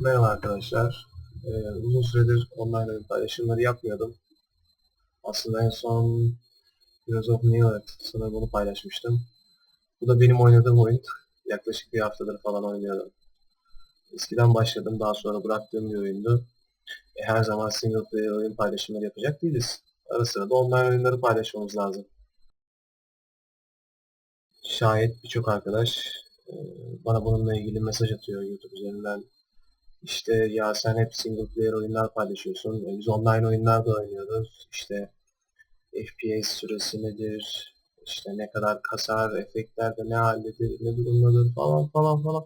Merhaba arkadaşlar. Ee, uzun süredir online paylaşımları yapmıyordum. Aslında en son Heroes of New Earth sanırım bunu paylaşmıştım. Bu da benim oynadığım oyun. Yaklaşık bir haftadır falan oynuyorum. Eskiden başladım, daha sonra bıraktığım bir oyundu. E, her zaman single player oyun paylaşımları yapacak değiliz. Ara sıra da online oyunları paylaşmamız lazım. Şayet birçok arkadaş e, bana bununla ilgili mesaj atıyor YouTube üzerinden işte ya sen hep single player oyunlar paylaşıyorsun. E, biz online oyunlar da oynuyoruz. İşte FPS süresi nedir? İşte ne kadar kasar, efektlerde ne haldedir, ne durumdadır falan falan falan.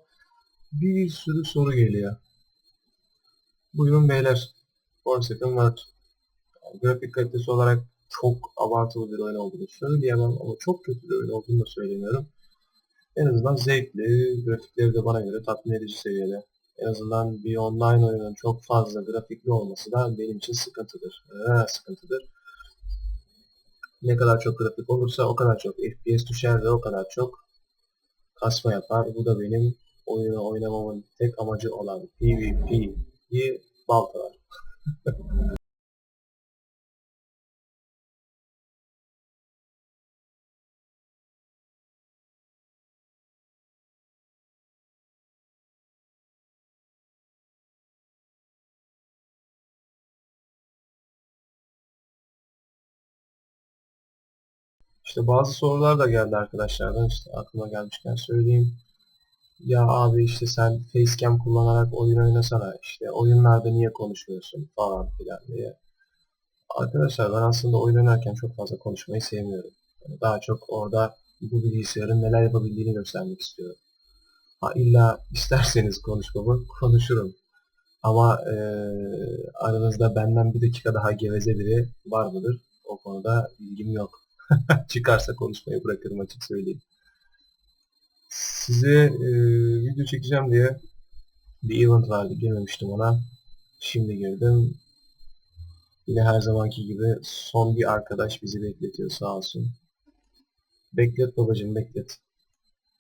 Bir sürü soru geliyor. Buyurun beyler. Forsaken var. Yani grafik kalitesi olarak çok abartılı bir oyun olduğunu söyleyemem ama çok kötü bir oyun olduğunu da söylemiyorum. En azından zevkli, grafikleri de bana göre tatmin edici seviyede. En azından bir online oyunun çok fazla grafikli olması da benim için sıkıntıdır. Ee, sıkıntıdır. Ne kadar çok grafik olursa o kadar çok FPS düşer ve o kadar çok kasma yapar. Bu da benim oyunu oynamamın tek amacı olan PvP'yi baltalar. İşte bazı sorular da geldi arkadaşlardan işte aklıma gelmişken söyleyeyim. Ya abi işte sen facecam kullanarak oyun oynasana işte oyunlarda niye konuşmuyorsun falan filan diye. Arkadaşlar ben aslında oyun oynarken çok fazla konuşmayı sevmiyorum. Yani daha çok orada bu bilgisayarın neler yapabildiğini göstermek istiyorum. Ha illa isterseniz konuşmamı konuşurum. Ama eee aranızda benden bir dakika daha geveze biri var mıdır? O konuda bilgim yok. Çıkarsa konuşmayı bırakırım açık söyleyeyim. Size e, video çekeceğim diye bir event vardı girmemiştim ona. Şimdi girdim. Yine her zamanki gibi son bir arkadaş bizi bekletiyor sağ olsun. Beklet babacım beklet.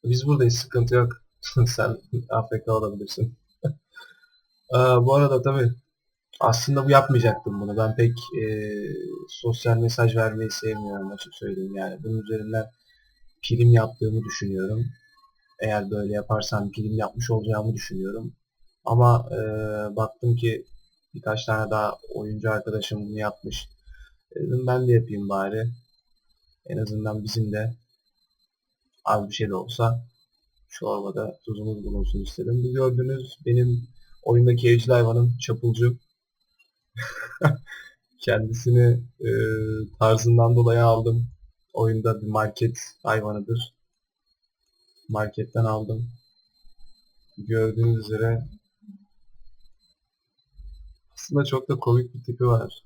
Biz buradayız sıkıntı yok. Sen AFK olabilirsin. Aa, bu arada tabi aslında bu yapmayacaktım bunu. Ben pek e, sosyal mesaj vermeyi sevmiyorum açık söyleyeyim yani. Bunun üzerinden prim yaptığımı düşünüyorum. Eğer böyle yaparsam prim yapmış olacağımı düşünüyorum. Ama e, baktım ki birkaç tane daha oyuncu arkadaşım bunu yapmış. Dedim ben de yapayım bari. En azından bizim de az bir şey de olsa çorbada tuzumuz bulunsun istedim. Bu gördüğünüz benim oyundaki evcil hayvanım Çapulcu. Kendisini e, tarzından dolayı aldım. Oyunda bir market hayvanıdır. Marketten aldım. Gördüğünüz üzere aslında çok da komik bir tipi var.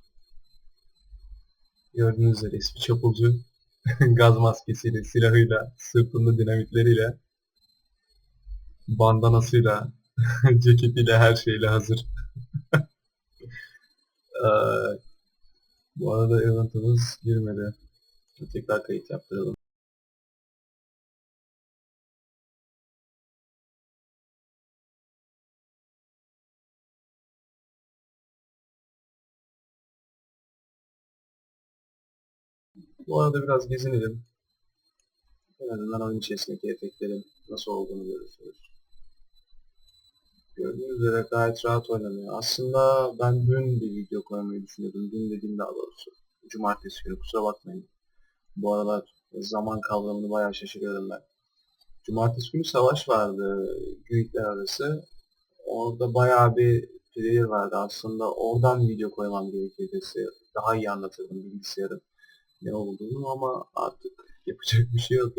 Gördüğünüz üzere ismi Çapulcu. Gaz maskesiyle, silahıyla, sırtında dinamitleriyle, bandanasıyla, ceketiyle, her şeyle hazır. Ee, bu arada eventımız girmedi. Tekrar kayıt yaptıralım. Bu arada biraz gezinelim. En azından oyun içerisindeki efektlerin nasıl olduğunu görürsünüz. Gördüğünüz üzere gayet rahat oynanıyor. Aslında ben dün bir video koymayı düşünüyordum. Dün dediğim daha doğrusu. Cumartesi günü kusura bakmayın. Bu aralar zaman kavramını bayağı şaşırıyorum ben. Cumartesi günü savaş vardı Güyükler arası. Orada bayağı bir player vardı aslında. Oradan video koymam gerekirdi. Daha iyi anlatırdım bilgisayarın ne olduğunu ama artık yapacak bir şey yok.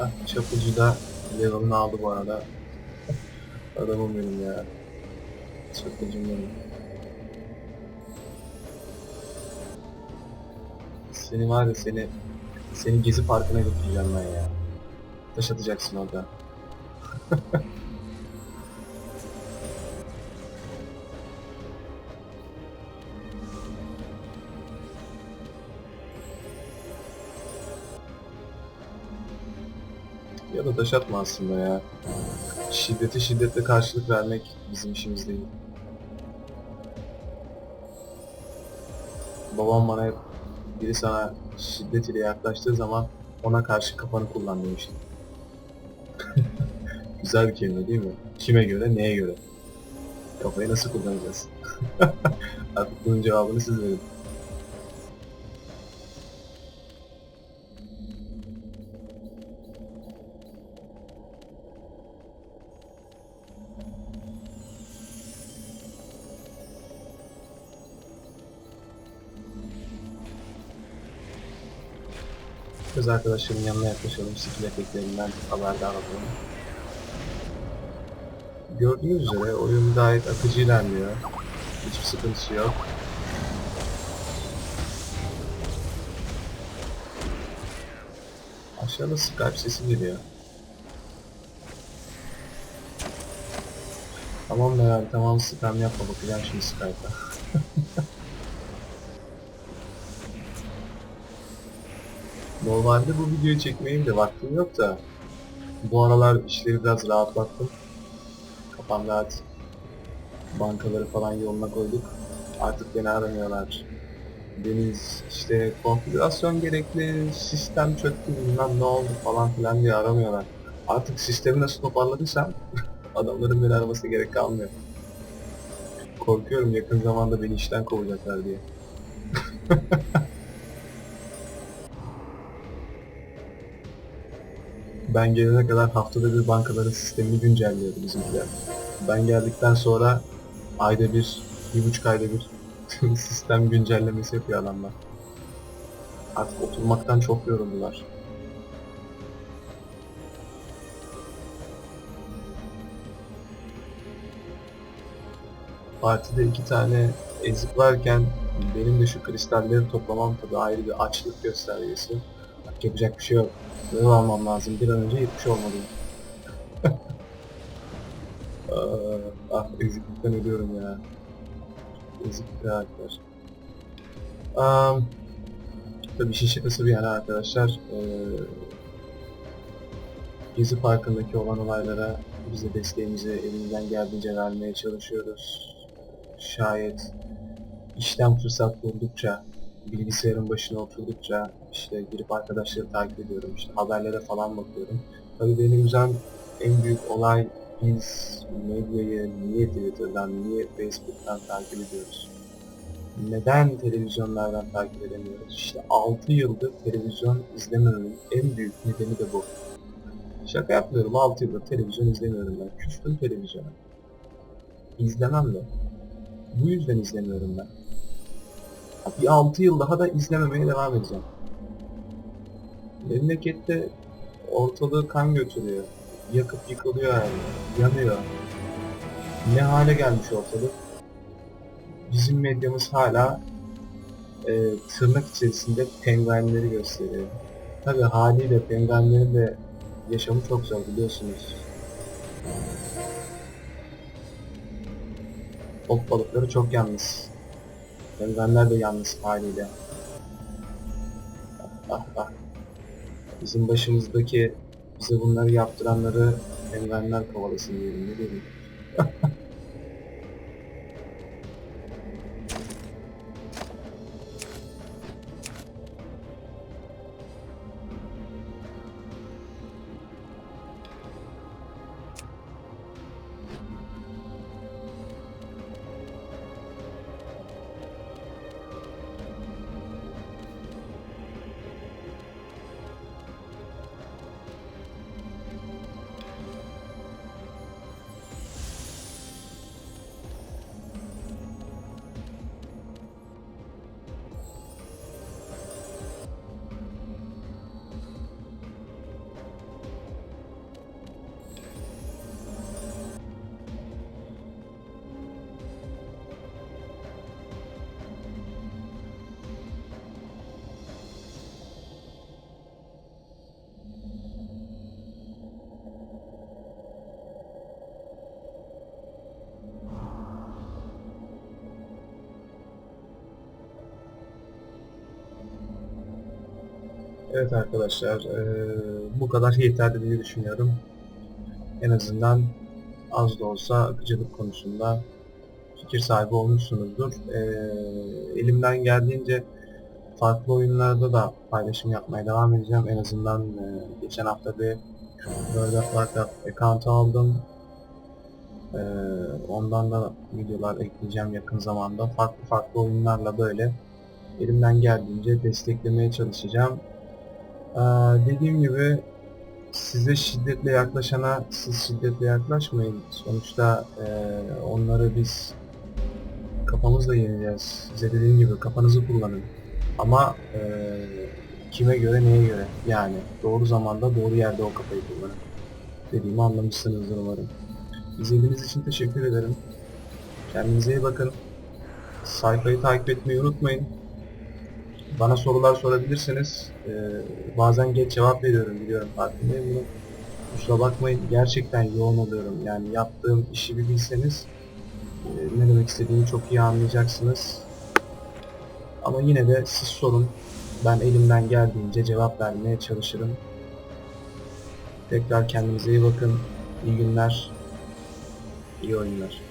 Ah, çapulcu da level'ını aldı bu arada. Adamım benim ya. Çapulcum benim. Seni var ya seni seni gezi parkına götüreceğim ben ya. Taş atacaksın orada. Ya da taş atma aslında ya. Şiddeti şiddetle karşılık vermek bizim işimiz değil. Babam bana hep biri sana şiddet ile yaklaştığı zaman ona karşı kafanı kullan demişti. Güzel bir kelime değil mi? Kime göre, neye göre? Kafayı nasıl kullanacağız? Artık bunun cevabını siz verin. Kız arkadaşların yanına yaklaşalım, skill efektlerinden haberdar olalım. Gördüğünüz üzere oyun gayet akıcı ilerliyor. Hiçbir sıkıntısı yok. Aşağıda Skype sesi geliyor. Tamam da tamam spam yapma bakacağım şimdi Skype'a. Normalde bu videoyu çekmeyeyim de vaktim yok da bu aralar işleri biraz rahatlattım. Kafam rahat. Bankaları falan yoluna koyduk. Artık beni aramıyorlar. Deniz işte konfigürasyon gerekli, sistem çöktü bilmem ne oldu falan filan diye aramıyorlar. Artık sistemi nasıl toparladıysam adamların beni araması gerek kalmıyor. Korkuyorum yakın zamanda beni işten kovacaklar diye. Ben gelene kadar haftada bir bankaların sistemini güncelliyordu bizimkiler. Ben geldikten sonra ayda bir, bir buçuk ayda bir sistem güncellemesi yapıyor adamlar. Artık oturmaktan çok yoruldular. Partide iki tane ezik varken benim de şu kristalleri toplamam tabii ayrı bir açlık göstergesi. Yapacak bir şey yok. Görev almam lazım. Bir an önce yetmiş olmalıyım. ah, eziklikten ölüyorum ya. Ezik bir karakter. Um, tabii işin şakası bir yana arkadaşlar. Ee, Gezi Parkı'ndaki olan olaylara biz de desteğimizi elimizden geldiğince vermeye çalışıyoruz. Şayet işten fırsat buldukça, bilgisayarın başına oturdukça işte girip arkadaşları takip ediyorum, işte haberlere falan bakıyorum. Tabii beni üzen en büyük olay biz medyayı niye Twitter'dan, niye Facebook'tan takip ediyoruz? Neden televizyonlardan takip edemiyoruz? İşte 6 yıldır televizyon izlemememin en büyük nedeni de bu. Şaka yapmıyorum 6 yıldır televizyon izlemiyorum ben. Küstüm televizyona. İzlemem de. Bu yüzden izlemiyorum ben. Bir 6 yıl daha da izlememeye devam edeceğim. Memlekette ortalığı kan götürüyor. Yakıp yıkılıyor yani. Yanıyor. Ne hale gelmiş ortalık? Bizim medyamız hala e, tırnak içerisinde penguenleri gösteriyor. Tabi haliyle penguenlerin de yaşamı çok zor biliyorsunuz. Ot balıkları çok yalnız. Penguenler de yalnız haliyle. Ah ah. Bizim başımızdaki bize bunları yaptıranları penguenler kovalasın diyelim ne diyelim. Evet arkadaşlar, eee, bu kadar yeterli diye düşünüyorum. En azından az da olsa akıcılık konusunda fikir sahibi olmuşsunuzdur. Eee, elimden geldiğince farklı oyunlarda da paylaşım yapmaya devam edeceğim. En azından eee, geçen hafta bir World of Warcraft account aldım. Eee, ondan da videolar ekleyeceğim yakın zamanda. Farklı farklı oyunlarla böyle elimden geldiğince desteklemeye çalışacağım. Ee, dediğim gibi size şiddetle yaklaşana siz şiddetle yaklaşmayın. Sonuçta eee, onları biz kafamızla yeneceğiz. Size dediğim gibi kafanızı kullanın. Ama eee, kime göre neye göre yani doğru zamanda doğru yerde o kafayı kullanın. Dediğimi anlamışsınızdır umarım. İzlediğiniz için teşekkür ederim. Kendinize iyi bakın. Sayfayı takip etmeyi unutmayın. Bana sorular sorabilirsiniz. Ee, bazen geç cevap veriyorum biliyorum farkındayım bunu. Kusura bakmayın gerçekten yoğun oluyorum. Yani yaptığım işi bir bilseniz e, ne demek istediğimi çok iyi anlayacaksınız. Ama yine de siz sorun. Ben elimden geldiğince cevap vermeye çalışırım. Tekrar kendinize iyi bakın. İyi günler. İyi oyunlar.